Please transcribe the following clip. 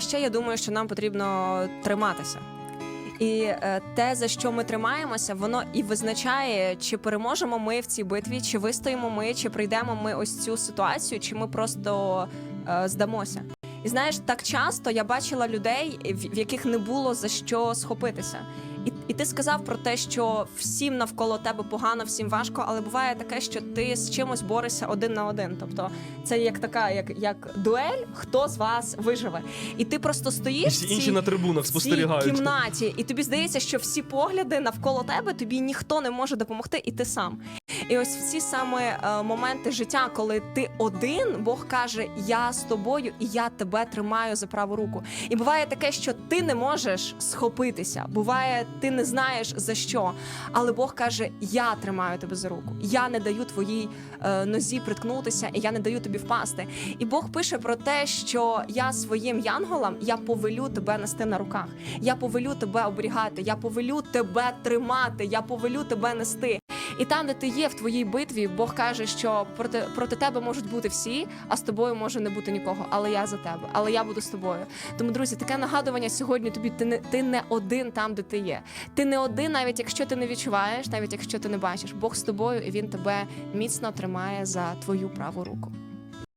Ще я думаю, що нам потрібно триматися. І е, те, за що ми тримаємося, воно і визначає, чи переможемо ми в цій битві, чи вистоїмо ми, чи прийдемо ми ось цю ситуацію, чи ми просто е, здамося. І знаєш, так часто я бачила людей, в яких не було за що схопитися. І, і ти сказав про те, що всім навколо тебе погано, всім важко, але буває таке, що ти з чимось борешся один на один. Тобто це як така, як, як дуель, хто з вас виживе. І ти просто стоїш всі інші на трибунах в цій кімнаті, і тобі здається, що всі погляди навколо тебе тобі ніхто не може допомогти, і ти сам. І ось в ці саме е, моменти життя, коли ти один, Бог каже: Я з тобою, і я тебе тримаю за праву руку. І буває таке, що ти не можеш схопитися. Буває, ти не знаєш за що. Але Бог каже: Я тримаю тебе за руку. Я не даю твоїй е, нозі приткнутися, і я не даю тобі впасти. І Бог пише про те, що я своїм янголам я повелю тебе нести на руках. Я повелю тебе оберігати, я повелю тебе тримати, я повелю тебе нести. І там, де ти є в твоїй битві, Бог каже, що проти, проти тебе можуть бути всі, а з тобою може не бути нікого. Але я за тебе, але я буду з тобою. Тому, друзі, таке нагадування сьогодні тобі. Ти не ти не один там, де ти є. Ти не один, навіть якщо ти не відчуваєш, навіть якщо ти не бачиш. Бог з тобою, і він тебе міцно тримає за твою праву руку.